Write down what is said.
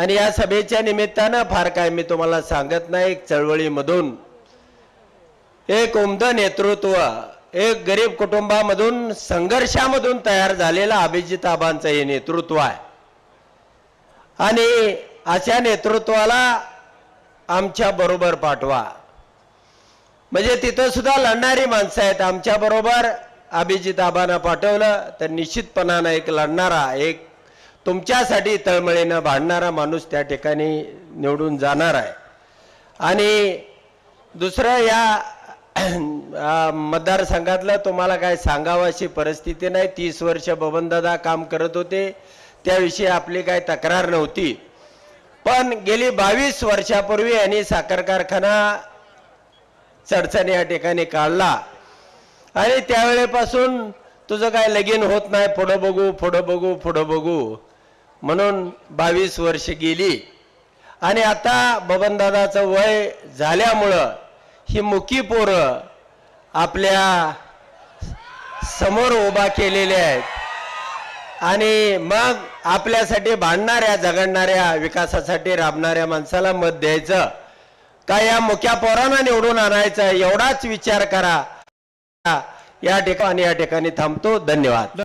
आणि या सभेच्या निमित्तानं फार काय मी तुम्हाला सांगत नाही एक चळवळीमधून. एक उमद नेतृत्व एक गरीब कुटुंबामधून संघर्षामधून तयार झालेला अभिजित आबांचं हे नेतृत्व आहे. आणि अशा नेतृत्वाला आमच्या बरोबर पाठवा. म्हणजे तिथं सुद्धा लढणारी माणसं आहेत. आमच्या बरोबर अभिजित आबांना पाठवलं तर निश्चितपणानं एक लढणारा एक तुमच्यासाठी तळमळीनं भांडणारा माणूस त्या ठिकाणी निवडून जाणार आहे. आणि दुसरं या मतदारसंघातलं तुम्हाला काय सांगावं अशी परिस्थिती नाही. तीस वर्ष बबनदादा काम करत होते. त्याविषयी आपली काय तक्रार नव्हती. पण गेली बावीस वर्षापूर्वी यांनी साखर कारखाना चडचण या ठिकाणी काढला. आणि त्यावेळेपासून तुझं काय लगीन होत नाही. पुढं बघू पुढं बघू पुढं बघू. म्हणून बावीस वर्ष गेली. आणि आता बबनदादाचं वय झाल्यामुळं ही मुकी पोरं आपल्यासमोर उभा केलेले आहेत. आणि मग आपल्यासाठी भांडणाऱ्या झगडणाऱ्या विकासासाठी राबणाऱ्या माणसाला मत द्यायचं. का या मुक्या पोरांना निवडून आणायचं? एवढाच विचार करा. या ठिकाणी या ठिकाणी थांबतो. धन्यवाद.